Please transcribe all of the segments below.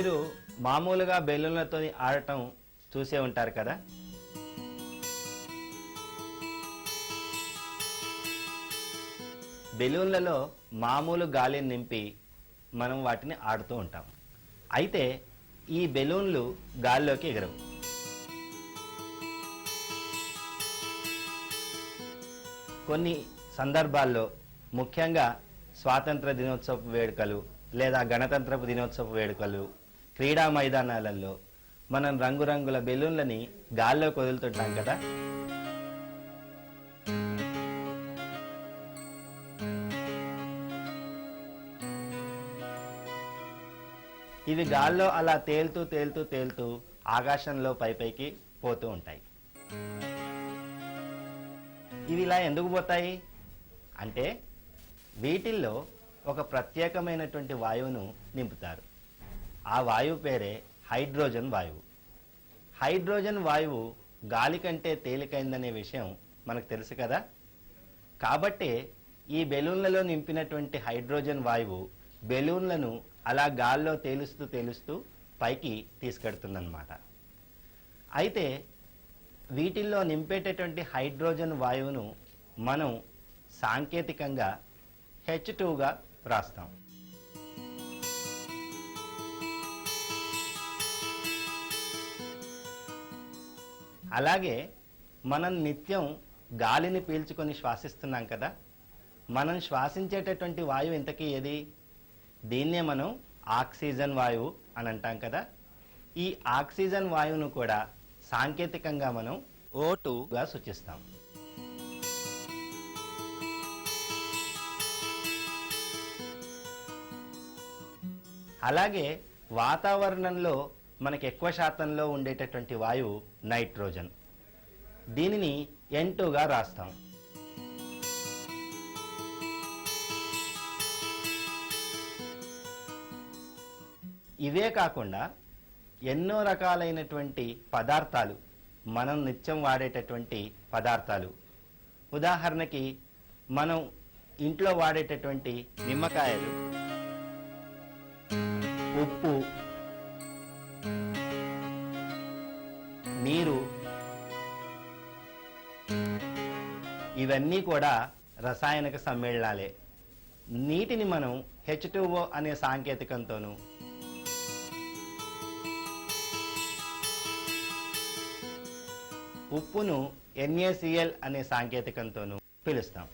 మీరు మామూలుగా బెలూన్లతో ఆడటం చూసే ఉంటారు కదా? బెలూన్లలో మామూలు గాలిని నింపి మనం వాటిని ఆడుతూ ఉంటాం. అయితే ఈ బెలూన్లు గాల్లోకి ఎగరవు. కొన్ని సందర్భాల్లో ముఖ్యంగా స్వాతంత్ర దినోత్సవ వేడుకలు లేదా గణతంత్రపు దినోత్సవ వేడుకలు క్రీడా మైదానాలలో మనం రంగురంగుల బెలూన్లని గాల్లోకి వదులుతుంటాం కదా. ఇవి గాల్లో అలా తేలుతూ తేలుతూ తేలుతూ ఆకాశంలో పై పైకి పోతూ ఉంటాయి. ఇవి ఇలా ఎందుకు పోతాయి? అంటే వీటిల్లో ఒక ప్రత్యేకమైనటువంటి వాయువును నింపుతారు. ఆ వాయువు పేరే హైడ్రోజన్ వాయువు. హైడ్రోజన్ వాయువు గాలి కంటే తేలికైందనే విషయం మనకు తెలుసు కదా? కాబట్టే ఈ బెలూన్లలో నింపినటువంటి హైడ్రోజన్ వాయువు బెలూన్లను అలా గాల్లో తేలుస్తూ తేలుస్తూ పైకి తీసుకెడుతుందన్నమాట. అయితే వీటిల్లో నింపేటటువంటి హైడ్రోజన్ వాయువును మనం సాంకేతికంగా హెచ్ టూగా రాస్తాం. అలాగే మనం నిత్యం గాలిని పీల్చుకొని శ్వాసిస్తున్నాం కదా మనం శ్వాసించేటటువంటి వాయువు ఇంతకీ ఏది? దీన్నే మనం ఆక్సిజన్ వాయువు అని అంటాం కదా. ఈ ఆక్సిజన్ వాయువును కూడా సాంకేతికంగా మనం ఓ సూచిస్తాం. అలాగే వాతావరణంలో మనకి ఎక్కువ శాతంలో ఉండేటటువంటి వాయువు నైట్రోజన్. దీనిని ఎన్ టూగా రాస్తాం. ఇవే కాకుండా ఎన్నో రకాలైనటువంటి పదార్థాలు మనం నిత్యం వాడేటటువంటి పదార్థాలు. ఉదాహరణకి మనం ఇంట్లో వాడేటటువంటి నిమ్మకాయలు ఉప్పు ఇవన్నీ కూడా రసాయనిక సమ్మేళనాలే. నీటిని మనం హెచ్ అనే సాంకేతికంతోనూ ఉప్పును ఎన్ఏసిఎల్ అనే సాంకేతికంతోనూ పిలుస్తాం.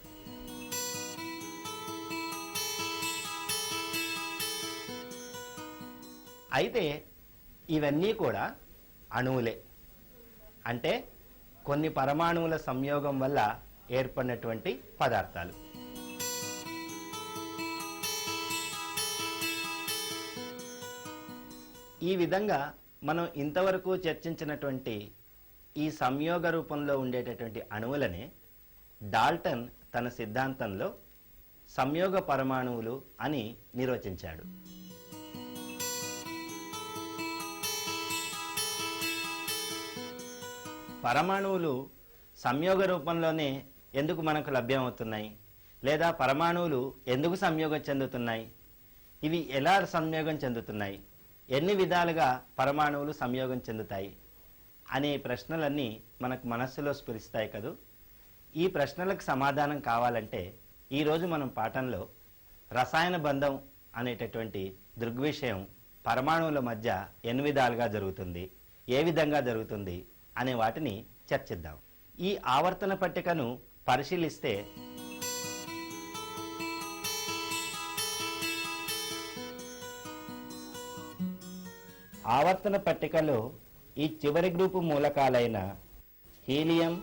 అయితే ఇవన్నీ కూడా అణువులే. అంటే కొన్ని పరమాణువుల సంయోగం వల్ల ఏర్పడినటువంటి పదార్థాలు. ఈ విధంగా మనం ఇంతవరకు చర్చించినటువంటి ఈ సంయోగ రూపంలో ఉండేటటువంటి అణువులనే డాల్టన్ తన సిద్ధాంతంలో సంయోగ పరమాణువులు అని నిర్వచించాడు. పరమాణువులు సంయోగ రూపంలోనే ఎందుకు మనకు లభ్యమవుతున్నాయి? లేదా పరమాణువులు ఎందుకు సంయోగం చెందుతున్నాయి? ఇవి ఎలా సంయోగం చెందుతున్నాయి? ఎన్ని విధాలుగా పరమాణువులు సంయోగం చెందుతాయి? అనే ప్రశ్నలన్నీ మనకు మనస్సులో స్ఫురిస్తాయి కదూ? ఈ ప్రశ్నలకు సమాధానం కావాలంటే ఈరోజు మనం పాఠంలో రసాయన బంధం అనేటటువంటి దృగ్విషయం పరమాణువుల మధ్య ఎన్ని విధాలుగా జరుగుతుంది ఏ విధంగా జరుగుతుంది అనే వాటిని చర్చిద్దాం. ఈ ఆవర్తన పట్టికను పరిశీలిస్తే ఆవర్తన పట్టికలో ఈ చివరి group మూలకాలైన helium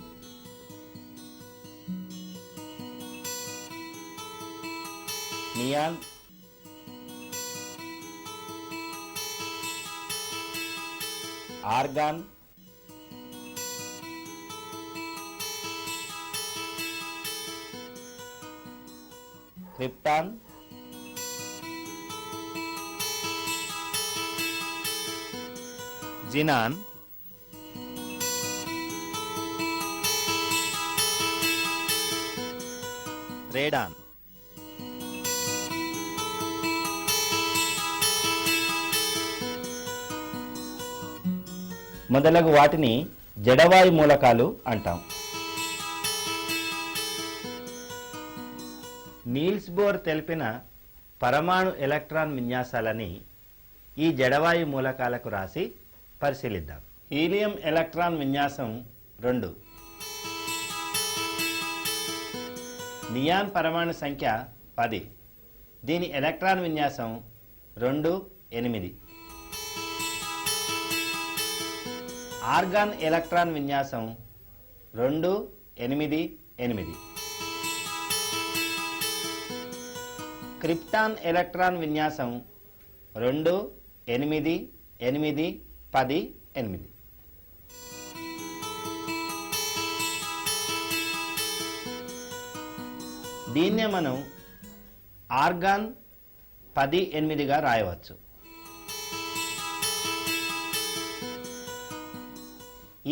neon argon krypton xenon radon మొదలగు వాటిని జడవాయు మూలకాలు అంటాం. నీల్స్ బోర్ తెలిపిన పరమాణు ఎలక్ట్రాన్ విన్యాసాలని ఈ జడవాయు మూలకాలకు రాసి పరిశీలిద్దాం. హీలియం ఎలక్ట్రాన్ విన్యాసం రెండు. నియాన్ పరమాణు సంఖ్య పది. దీని ఎలక్ట్రాన్ విన్యాసం రెండు ఎనిమిది. ఆర్గాన్ ఎలక్ట్రాన్ విన్యాసం రెండు ఎనిమిది ఎనిమిది. క్రిప్టాన్ ఎలక్ట్రాన్ విన్యాసం రెండు ఎనిమిది ఎనిమిది పది ఎనిమిది. దీన్నే మనం ఆర్గాన్ పది ఎనిమిదిగా రాయవచ్చు.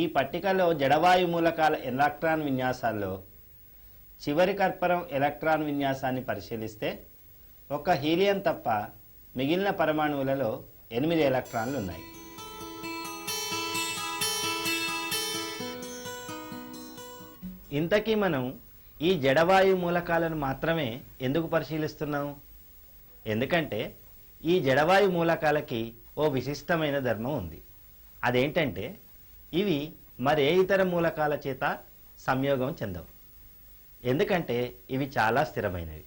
ఈ పట్టికలో జడవాయు మూలకాల ఎలక్ట్రాన్ విన్యాసాల్లో చివరి కర్పరం ఎలక్ట్రాన్ విన్యాసాన్ని పరిశీలిస్తే ఒక హీలియం తప్ప మిగిలిన పరమాణువులలో ఎనిమిది ఎలక్ట్రాన్లు ఉన్నాయి. ఇంతకీ మనం ఈ జడవాయు మూలకాలను మాత్రమే ఎందుకు పరిశీలిస్తున్నాం? ఎందుకంటే ఈ జడవాయు మూలకాలకి ఓ విశిష్టమైన ధర్మం ఉంది. అదేంటంటే ఇవి మరే ఇతర మూలకాల చేత సంయోగం చెందవు. ఎందుకంటే ఇవి చాలా స్థిరమైనవి.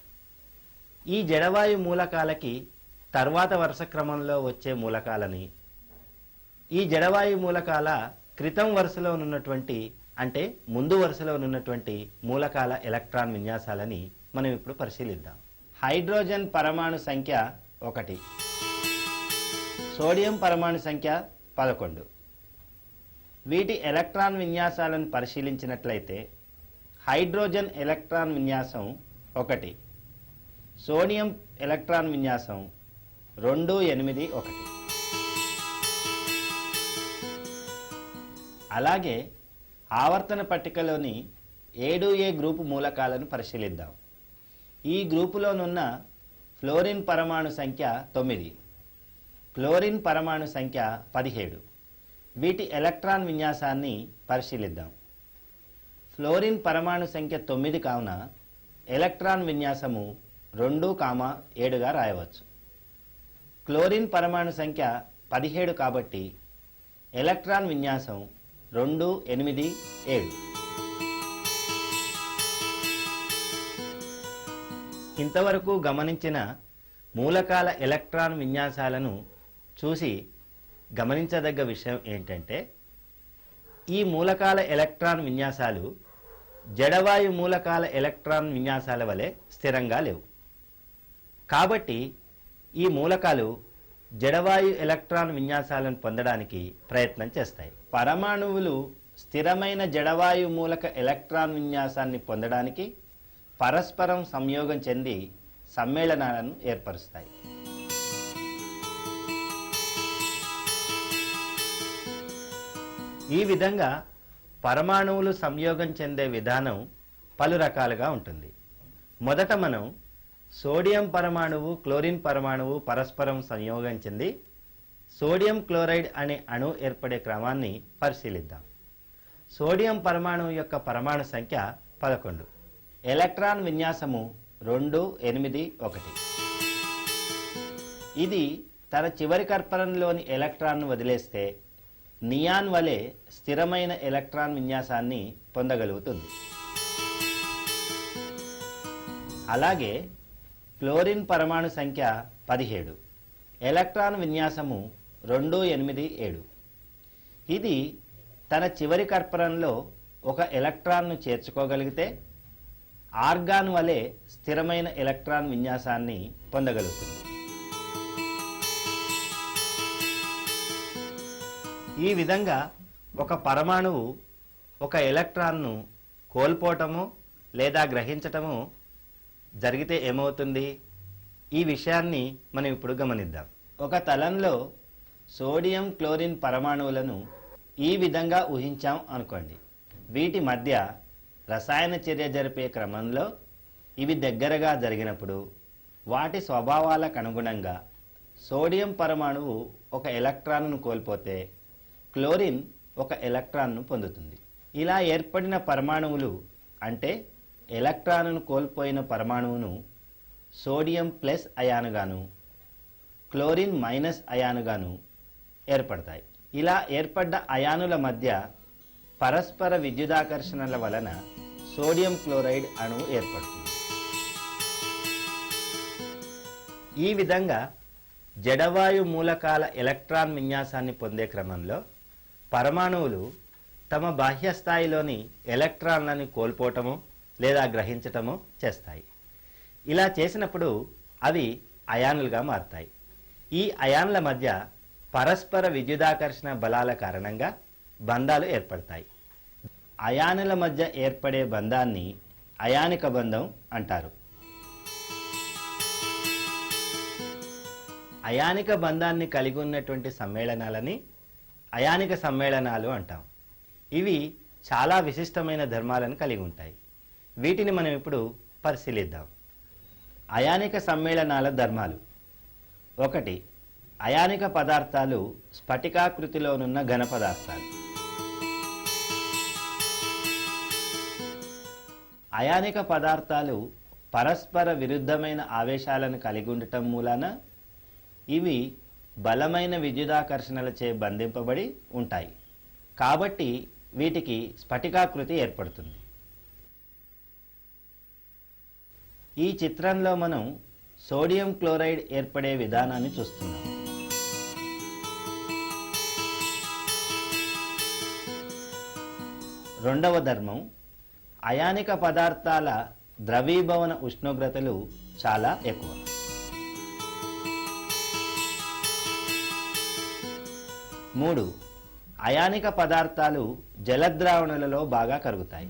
ఈ జడవాయు మూలకాలకి తర్వాత వరుస క్రమంలో వచ్చే మూలకాలని. ఈ జడవాయు మూలకాల క్రితం వరుసలో ఉన్నటువంటి అంటే ముందు వరుసలో ఉన్నటువంటి మూలకాల ఎలక్ట్రాన్ విన్యాసాలని మనం ఇప్పుడు పరిశీలిద్దాం. హైడ్రోజన్ పరమాణు సంఖ్య ఒకటి. సోడియం పరమాణు సంఖ్య పదకొండు. వీటి ఎలక్ట్రాన్ విన్యాసాలను పరిశీలించినట్లయితే హైడ్రోజన్ ఎలక్ట్రాన్ విన్యాసం ఒకటి. సోడియం ఎలక్ట్రాన్ విన్యాసం రెండు ఎనిమిది ఒకటి. అలాగే ఆవర్తన పట్టికలోని ఏడు ఏ గ్రూపు మూలకాలను పరిశీలిద్దాం. ఈ గ్రూపులోనున్న ఫ్లోరిన్ పరమాణు సంఖ్య తొమ్మిది. క్లోరిన్ పరమాణు సంఖ్య పదిహేడు. వీటి ఎలక్ట్రాన్ విన్యాసాన్ని పరిశీలిద్దాం. ఫ్లోరిన్ పరమాణు సంఖ్య తొమ్మిది కావున ఎలక్ట్రాన్ విన్యాసము రెండు కామ ఏడుగా రాయవచ్చు. క్లోరిన్ పరమాణు సంఖ్య పదిహేడు కాబట్టి ఎలక్ట్రాన్ విన్యాసం రెండు ఎనిమిది ఏడు. ఇంతవరకు గమనించిన మూలకాల ఎలక్ట్రాన్ విన్యాసాలను చూసి గమనించదగ్గ విషయం ఏంటంటే ఈ మూలకాల ఎలక్ట్రాన్ విన్యాసాలు జడవాయు మూలకాల ఎలక్ట్రాన్ విన్యాసాల వలె స్థిరంగా లేవు. కాబట్టి ఈ మూలకాలు జడవాయు ఎలక్ట్రాన్ విన్యాసాలను పొందడానికి ప్రయత్నం చేస్తాయి. పరమాణువులు స్థిరమైన జడవాయు మూలక ఎలక్ట్రాన్ విన్యాసాన్ని పొందడానికి పరస్పరం సంయోగం చెంది సమ్మేళనాలను ఏర్పరుస్తాయి. ఈ విధంగా పరమాణువులు సంయోగం చెందే విధానం పలు రకాలుగా ఉంటుంది. మొదట మనం సోడియం పరమాణువు క్లోరిన్ పరమాణువు పరస్పరం సంయోగం చెంది సోడియం క్లోరైడ్ అనే అణు ఏర్పడే క్రమాన్ని పరిశీలిద్దాం. సోడియం పరమాణువు యొక్క పరమాణు సంఖ్య పదకొండు. ఎలక్ట్రాన్ విన్యాసము రెండు ఎనిమిది ఒకటి. ఇది తన చివరి కర్పరంలోని ఎలక్ట్రాన్ను వదిలేస్తే నియాన్ వలె స్థిరమైన ఎలక్ట్రాన్ విన్యాసాన్ని పొందగలుగుతుంది. అలాగే క్లోరిన్ పరమాణు సంఖ్య పదిహేడు. ఎలక్ట్రాన్ విన్యాసము రెండు ఎనిమిది ఏడు. ఇది తన చివరి కర్పరంలో ఒక ఎలక్ట్రాన్ను చేర్చుకోగలిగితే ఆర్గాన్ వలె స్థిరమైన ఎలక్ట్రాన్ విన్యాసాన్ని పొందగలుగుతుంది. ఈ విధంగా ఒక పరమాణువు ఒక ఎలక్ట్రాన్ను కోల్పోవటము లేదా గ్రహించటము జరిగితే ఏమవుతుంది? ఈ విషయాన్ని మనం ఇప్పుడు గమనిద్దాం. ఒక తలంలో సోడియం క్లోరిన్ పరమాణువులను ఈ విధంగా ఊహించాం అనుకోండి. వీటి మధ్య రసాయన చర్య జరిపే క్రమంలో ఇవి దగ్గరగా జరిగినప్పుడు వాటి స్వభావాలకు అనుగుణంగా సోడియం పరమాణువు ఒక ఎలక్ట్రాన్ను కోల్పోతే క్లోరిన్ ఒక ఎలక్ట్రాన్ను పొందుతుంది. ఇలా ఏర్పడిన పరమాణువులు అంటే ఎలక్ట్రాన్ను కోల్పోయిన పరమాణువును సోడియం ప్లస్ అయానుగాను క్లోరిన్ మైనస్ అయానుగాను ఏర్పడతాయి. ఇలా ఏర్పడ్డ అయానుల మధ్య పరస్పర విద్యుదాకర్షణల వలన సోడియం క్లోరైడ్ అణువు ఏర్పడుతుంది. ఈ విధంగా జడవాయు మూలకాల ఎలక్ట్రాన్ విన్యాసాన్ని పొందే క్రమంలో పరమాణువులు తమ బాహ్య స్థాయిలోని ఎలక్ట్రాన్లను కోల్పోవటము లేదా గ్రహించటము చేస్తాయి. ఇలా చేసినప్పుడు అవి అయానులుగా మారుతాయి. ఈ అయాన్ల మధ్య పరస్పర విద్యుదాకర్షణ బలాల కారణంగా బంధాలు ఏర్పడతాయి. అయానుల మధ్య ఏర్పడే బంధాన్ని అయానిక బంధం అంటారు. అయానిక బంధాన్ని కలిగి ఉన్నటువంటి సమ్మేళనాలని అయానిక సమ్మేళనాలు అంటాం. ఇవి చాలా విశిష్టమైన ధర్మాలను కలిగి ఉంటాయి. వీటిని మనం ఇప్పుడు పరిశీలిద్దాం. అయానిక సమ్మేళనాల ధర్మాలు. ఒకటి అయానిక పదార్థాలు స్ఫటికాకృతిలోనున్న ఘన పదార్థాలు. అయానిక పదార్థాలు పరస్పర విరుద్ధమైన ఆవేశాలను కలిగి ఉండటం మూలాన ఇవి బలమైన విద్యుదాకర్షణలచే బంధింపబడి ఉంటాయి. కాబట్టి వీటికి స్ఫటికాకృతి ఏర్పడుతుంది. ఈ చిత్రంలో మనం సోడియం క్లోరైడ్ ఏర్పడే విధానాన్ని చూస్తున్నాం. రెండవ ధర్మం అయానిక పదార్థాల ద్రవీభవన ఉష్ణోగ్రతలు చాలా ఎక్కువ. మూడు అయానిక పదార్థాలు జలద్రావణులలో బాగా కరుగుతాయి.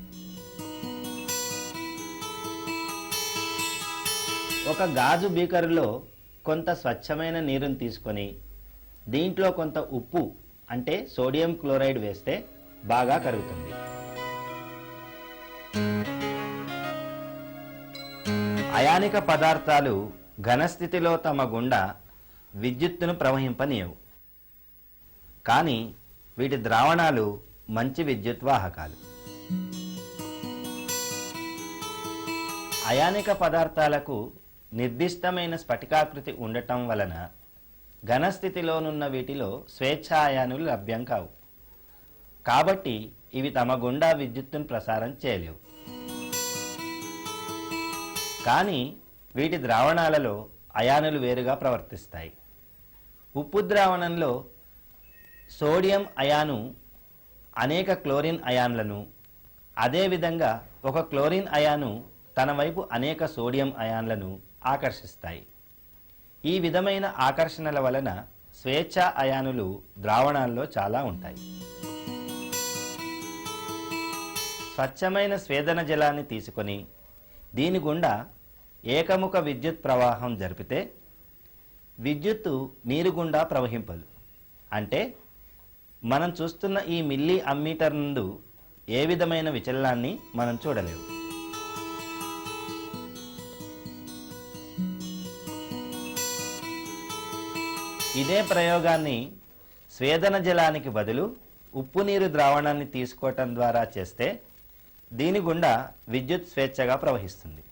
ఒక గాజు బీకరులో కొంత స్వచ్ఛమైన నీరుని తీసుకొని దీంట్లో కొంత ఉప్పు అంటే సోడియం క్లోరైడ్ వేస్తే బాగా కరుగుతుంది. అయానిక పదార్థాలు ఘనస్థితిలో తమ గుండా విద్యుత్తును ప్రవహింపనీయవు. కానీ వీటి ద్రావణాలు మంచి విద్యుత్ వాహకాలు అయానిక పదార్థాలకు నిర్దిష్టమైన స్ఫటికాకృతి ఉండటం వలన ఘనస్థితిలోనున్న వీటిలో స్వేచ్ఛ అయానులు లభ్యం కావు. కాబట్టి ఇవి తమ గుండా విద్యుత్తును ప్రసారం చేయలేవు. కానీ వీటి ద్రావణాలలో అయానులు వేరుగా ప్రవర్తిస్తాయి. ఉప్పు ద్రావణంలో సోడియం అయాను అనేక క్లోరిన్ అయాన్లను అదేవిధంగా ఒక క్లోరిన్ అయాను తన వైపు అనేక సోడియం అయాన్లను ఆకర్షిస్తాయి. ఈ విధమైన ఆకర్షణల వలన స్వేచ్ఛ అయానులు ద్రావణాల్లో చాలా ఉంటాయి. స్వచ్ఛమైన స్వేదన జలాన్ని తీసుకొని దీని గుండా ఏకముఖ విద్యుత్ ప్రవాహం జరిపితే విద్యుత్తు నీరు గుండా ప్రవహింపదు. అంటే మనం చూస్తున్న ఈ మిల్లీ అమ్మీటర్ నుండి ఏ విధమైన విచలనాన్ని మనం చూడలేము. ఇదే ప్రయోగాన్ని స్వేదన జలానికి బదులు ఉప్పు నీరు ద్రావణాన్ని తీసుకోవటం ద్వారా చేస్తే దీని గుండా విద్యుత్ స్వేచ్ఛగా ప్రవహిస్తుంది.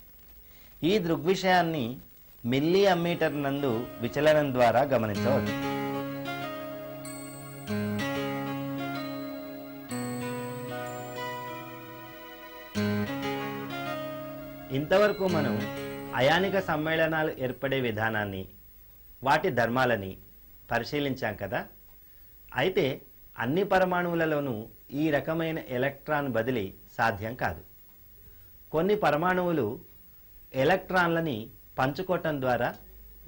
ఈ దృగ్విషయాన్ని మిల్లీ అమ్మీటర్ నందు విచలనం ద్వారా గమనించవచ్చు. ఇంతవరకు మనం అయానిక సమ్మేళనాలు ఏర్పడే విధానాన్ని వాటి ధర్మాలని పరిశీలించాం కదా. అయితే అన్ని పరమాణువులలోనూ ఈ రకమైన ఎలక్ట్రాన్ బదిలీ సాధ్యం కాదు. కొన్ని పరమాణువులు ఎలక్ట్రాన్లని పంచుకోవటం ద్వారా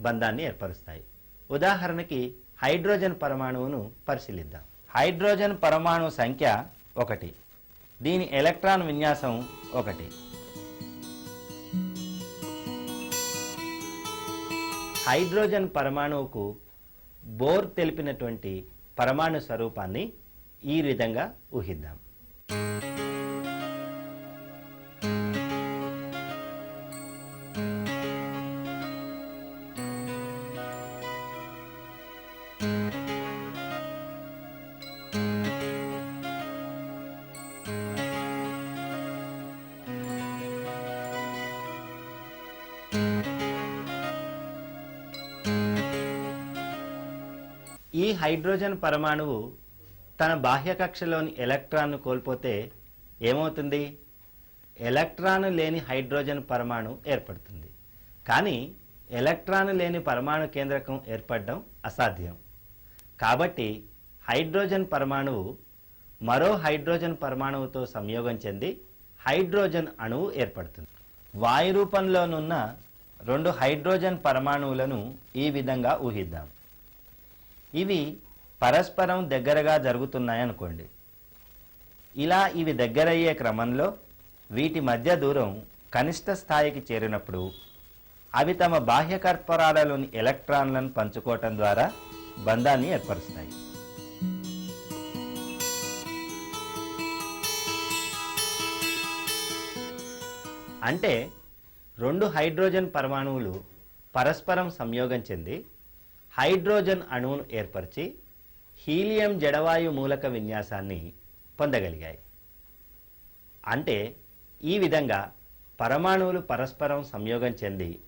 బంధాన్ని ఏర్పరుస్తాయి. ఉదాహరణకి హైడ్రోజన్ పరమాణువును పరిశీలిద్దాం. హైడ్రోజన్ పరమాణు సంఖ్య ఒకటి. దీని ఎలక్ట్రాన్ విన్యాసం ఒకటి. హైడ్రోజన్ పరమాణువుకు బోర్ తెలిపినటువంటి పరమాణు స్వరూపాన్ని ఈ విధంగా ఊహిద్దాం. ఈ హైడ్రోజన్ పరమాణువు తన బాహ్య కక్షలోని ఎలక్ట్రాన్ను కోల్పోతే ఏమవుతుంది? ఎలక్ట్రాన్ లేని హైడ్రోజన్ పరమాణు ఏర్పడుతుంది. కానీ ఎలక్ట్రాన్ లేని పరమాణు కేంద్రకం ఏర్పడడం అసాధ్యం. కాబట్టి హైడ్రోజన్ పరమాణువు మరో హైడ్రోజన్ పరమాణువుతో సంయోగం చెంది హైడ్రోజన్ అణువు ఏర్పడుతుంది. వాయు రూపంలోనున్న రెండు హైడ్రోజన్ పరమాణువులను ఈ విధంగా ఊహిద్దాం. ఇవి పరస్పరం దగ్గరగా జరుగుతున్నాయనుకోండి. ఇలా ఇవి దగ్గరయ్యే క్రమంలో వీటి మధ్య దూరం కనిష్ట స్థాయికి చేరినప్పుడు అవి తమ బాహ్యకర్పరాలలోని ఎలక్ట్రాన్లను పంచుకోవటం ద్వారా బంధాన్ని ఏర్పరుస్తాయి. అంటే రెండు హైడ్రోజన్ పరమాణువులు పరస్పరం సంయోగం చెంది హైడ్రోజన్ అణువును ఏర్పరిచి హీలియం జడవాయు మూలక విన్యాసాన్ని పొందగలిగాయి. అంటే ఈ విధంగా పరమాణువులు పరస్పరం సంయోగం చెంది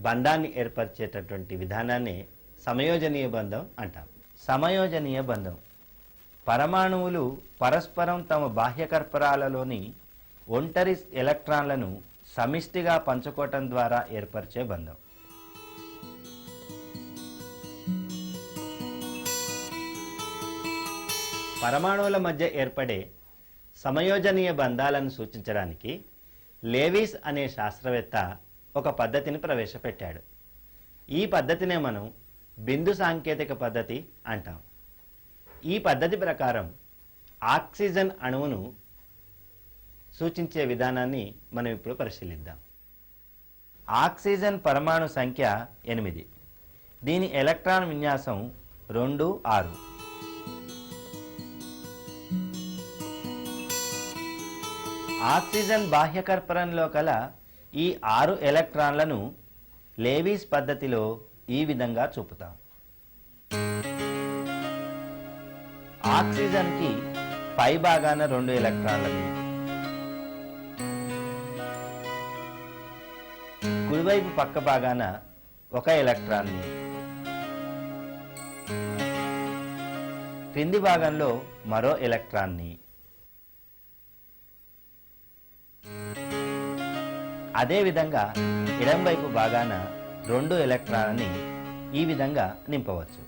బంధాన్ని ఏర్పరిచేటటువంటి విధానాన్ని సమయోజనీయ బంధం అంటాం. సమయోజనీయ బంధం. పరమాణువులు పరస్పరం తమ బాహ్యకర్పరాలలోని ఒంటరి ఎలక్ట్రాన్లను సమిష్టిగా పంచుకోవటం ద్వారా ఏర్పరిచే బంధం. పరమాణువుల మధ్య ఏర్పడే సమయోజనీయ బంధాలను సూచించడానికి లేవిస్ అనే శాస్త్రవేత్త ఒక పద్ధతిని ప్రవేశపెట్టాడు. ఈ పద్ధతినే మనం బిందు సాంకేతిక పద్ధతి అంటాం. ఈ పద్ధతి ప్రకారం ఆక్సిజన్ అణువును సూచించే విధానాన్ని మనం ఇప్పుడు పరిశీలిద్దాం. ఆక్సిజన్ పరమాణు సంఖ్య ఎనిమిది. దీని ఎలక్ట్రాన్ విన్యాసం రెండు ఆరు. ఆక్సిజన్ బాహ్యకర్పరంలో కల ఈ ఆరు ఎలక్ట్రాన్లను లేవీస్ పద్ధతిలో ఈ విధంగా చూపుతాం. ఆక్సిజన్కి పై భాగాన రెండు ఎలక్ట్రాన్లను కుడివైపు పక్క భాగాన ఒక ఎలక్ట్రాన్ని క్రింది భాగంలో మరో ఎలక్ట్రాన్ని. అదేవిధంగా ఎడంవైపు భాగాన రెండు ఎలక్ట్రాన్ని ఈ విధంగా నింపవచ్చు.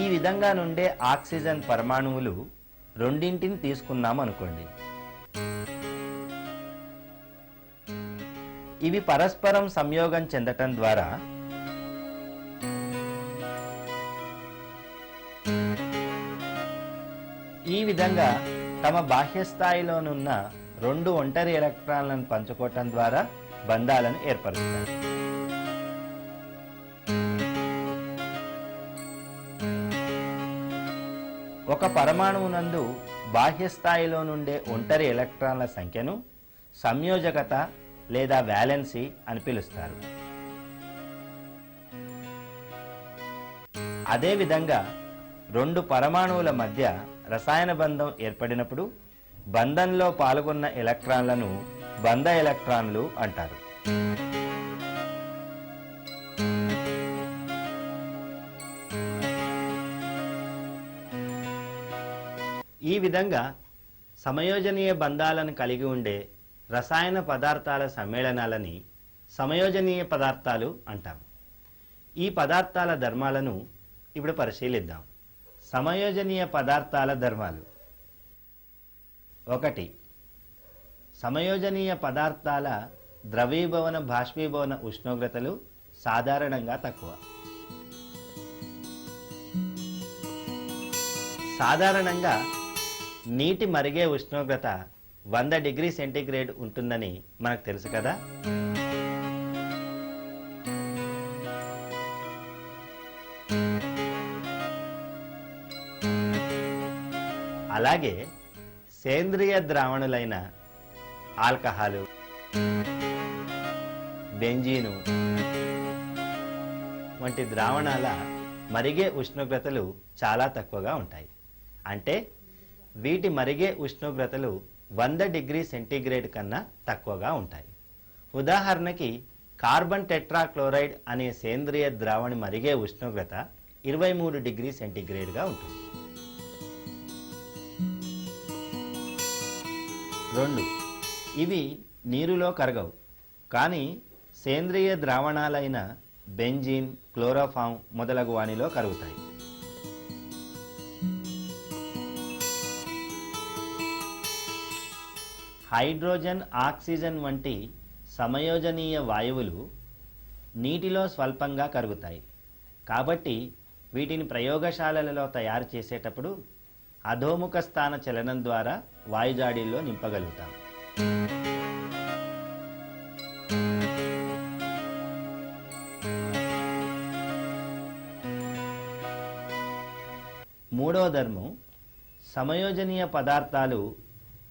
ఈ విధంగా నుండే ఆక్సిజన్ పరమాణువులు రెండింటిని తీసుకున్నాం అనుకోండి. ఇవి పరస్పరం సంయోగం చెందటం ద్వారా విధంగా తమ బాహ్య స్థాయిలోనున్న రెండు ఒంటరి ఎలక్ట్రాన్లను పంచుకోవటం ద్వారా బంధాలను ఏర్పరుస్తారు. ఒక పరమాణువునందు బాహ్య స్థాయిలో నుండే ఒంటరి ఎలక్ట్రాన్ల సంఖ్యను సంయోజకత లేదా వ్యాలెన్సీ అని పిలుస్తారు. అదేవిధంగా రెండు పరమాణువుల మధ్య రసాయన బంధం ఏర్పడినప్పుడు బంధంలో పాల్గొన్న ఎలక్ట్రాన్లను బంధ ఎలక్ట్రాన్లు అంటారు. ఈ విధంగా సమయోజనీయ బంధాలను కలిగి ఉండే రసాయన పదార్థాల సమ్మేళనాలని సమయోజనీయ పదార్థాలు అంటాం ఈ పదార్థాల ధర్మాలను ఇప్పుడు పరిశీలిద్దాం. సమయోజనీయ పదార్థాల ధర్మాలు. ఒకటి సమయోజనీయ పదార్థాల ద్రవీభవన బాష్పీభవన ఉష్ణోగ్రతలు సాధారణంగా తక్కువ. సాధారణంగా నీటి మరిగే ఉష్ణోగ్రత వంద డిగ్రీ సెంటీగ్రేడ్ ఉంటుందని మనకు తెలుసు కదా? అలాగే సేంద్రియ ద్రావణులైన ఆల్కహాలు బెంజీను వంటి ద్రావణాల మరిగే ఉష్ణోగ్రతలు చాలా తక్కువగా ఉంటాయి. అంటే వీటి మరిగే ఉష్ణోగ్రతలు వంద డిగ్రీ సెంటీగ్రేడ్ కన్నా తక్కువగా ఉంటాయి. ఉదాహరణకి కార్బన్ టెట్రాక్లోరైడ్ అనే సేంద్రియ ద్రావణి మరిగే ఉష్ణోగ్రత ఇరవై మూడు డిగ్రీ సెంటీగ్రేడ్గా ఉంటుంది. రెండు. ఇవి నీరులో కరగవు. కానీ సేంద్రియ ద్రావణాలైన బెంజిన్ క్లోరోఫామ్ మొదలగు వానిలో కరుగుతాయి. హైడ్రోజన్ ఆక్సిజన్ వంటి సమయోజనీయ వాయువులు నీటిలో స్వల్పంగా కరుగుతాయి. కాబట్టి వీటిని ప్రయోగశాలలలో తయారు చేసేటప్పుడు అధోముఖ స్థాన చలనం ద్వారా వాయుజాడీల్లో నింపగలుగుతాం. మూడో ధర్మం సమయోజనీయ పదార్థాలు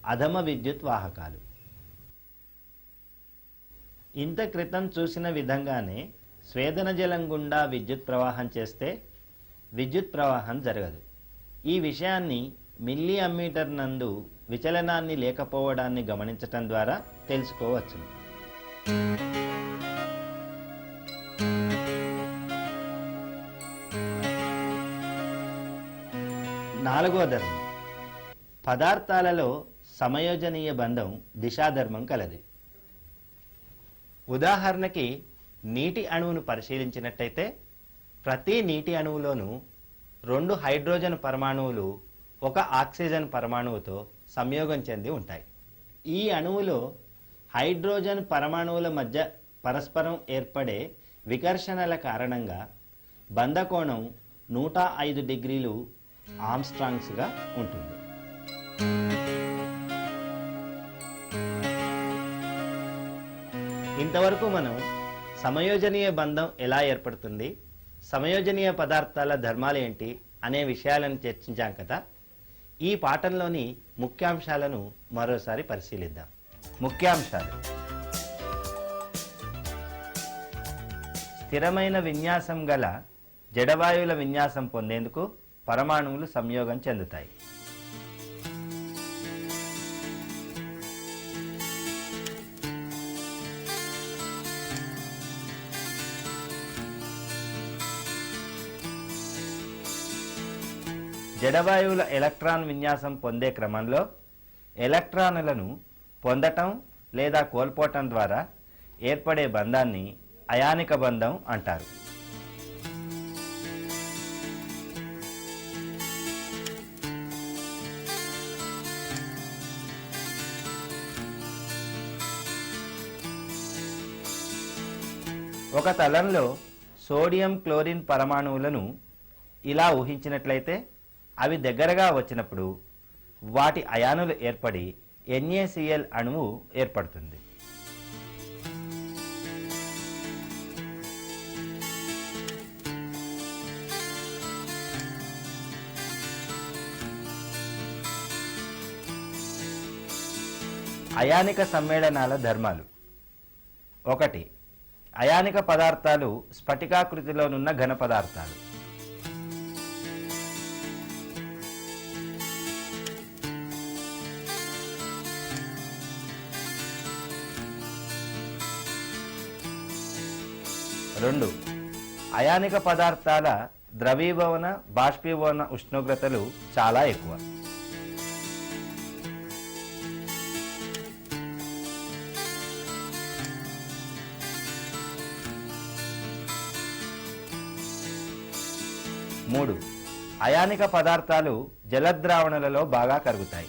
అధమ విద్యుత్ వాహకాలు. ఇంత క్రితం చూసిన విధంగానే స్వేదన జలం గుండా విద్యుత్ ప్రవాహం చేస్తే విద్యుత్ ప్రవాహం జరగదు. ఈ విషయాన్ని మిల్లీ అమ్మీటర్ నందు విచలనాన్ని లేకపోవడాన్ని గమనించటం ద్వారా తెలుసుకోవచ్చును. నాలుగో ధర్మం. పదార్థాలలో సమయోజనీయ బంధం దిశాధర్మం కలది. ఉదాహరణకి నీటి అణువును పరిశీలించినట్టయితే ప్రతి నీటి అణువులోనూ రెండు హైడ్రోజన్ పరమాణువులు ఒక ఆక్సిజన్ పరమాణువుతో సంయోగం చెంది ఉంటాయి. ఈ అణువులో హైడ్రోజన్ పరమాణువుల మధ్య పరస్పరం ఏర్పడే వికర్షణల కారణంగా బంధకోణం నూట ఐదు డిగ్రీలు ఆమ్స్ట్రాంగ్స్గా ఉంటుంది. ఇంతవరకు మనం సమయోజనీయ బంధం ఎలా ఏర్పడుతుంది? సమయోజనీయ పదార్థాల ధర్మాలు ఏంటి అనే విషయాలను చర్చించాం కదా. ఈ పాఠంలోని ముఖ్యాంశాలను మరోసారి పరిశీలిద్దాం. ముఖ్యాంశాలు. స్థిరమైన విన్యాసం గల జడవాయువుల విన్యాసం పొందేందుకు పరమాణువులు సంయోగం చెందుతాయి. జడవాయువుల ఎలక్ట్రాన్ విన్యాసం పొందే క్రమంలో ఎలక్ట్రాన్లను పొందటం లేదా కోల్పోవటం ద్వారా ఏర్పడే బంధాన్ని అయానిక బంధం అంటారు. ఒక తలంలో సోడియం క్లోరిన్ పరమాణువులను ఇలా ఊహించినట్లయితే అవి దగ్గరగా వచ్చినప్పుడు వాటి అయానులు ఏర్పడి ఎన్ఏసిఎల్ అణువు ఏర్పడుతుంది. అయానిక సమ్మేళనాల ధర్మాలు. ఒకటి అయానిక పదార్థాలు స్ఫటికాకృతిలోనున్న ఘన పదార్థాలు. రెండు. అయానిక పదార్థాల ద్రవీభవన బాష్పీభవన ఉష్ణోగ్రతలు చాలా ఎక్కువ. మూడు. అయానిక పదార్థాలు జలద్రావణులలో బాగా కరుగుతాయి.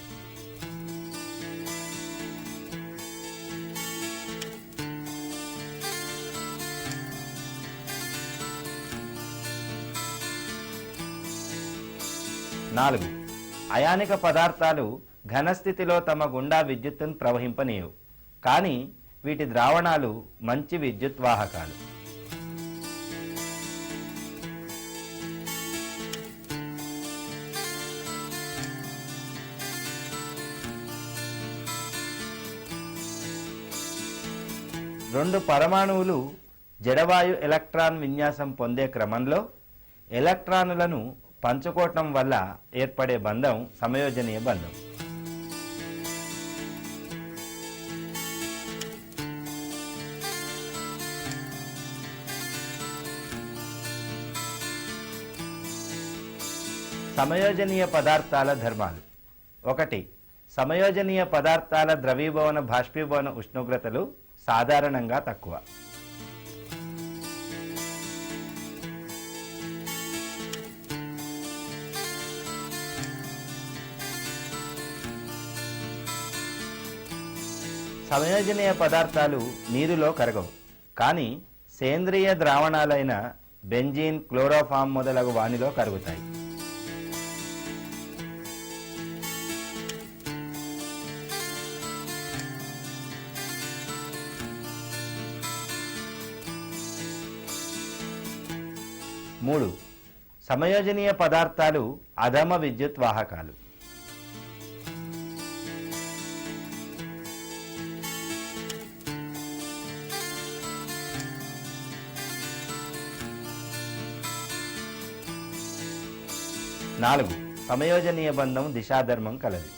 నాలుగు. అయానిక పదార్థాలు ఘనస్థితిలో తమ గుండా విద్యుత్తును ప్రవహింపనీయవు కానీ వీటి ద్రావణాలు మంచి విద్యుత్ వాహకాలు రెండు పరమాణువులు జడవాయు ఎలక్ట్రాన్ విన్యాసం పొందే క్రమంలో ఎలక్ట్రానులను పంచుకోవటం వల్ల ఏర్పడే బంధం సమయోజనీయ బంధం. సమయోజనీయ పదార్థాల ధర్మాలు. ఒకటి సమయోజనీయ పదార్థాల ద్రవీభవన బాష్పీభవన ఉష్ణోగ్రతలు సాధారణంగా తక్కువ. సంయోజనీయ పదార్థాలు నీరులో కరగవు. కానీ సేంద్రియ ద్రావణాలైన బెంజీన్ క్లోరోఫామ్ మొదలగు వానిలో కరుగుతాయి. మూడు. సమయోజనీయ పదార్థాలు అధమ విద్యుత్ వాహకాలు. నాలుగు. సమయోజనీయ బంధం దిశాధర్మం కలది.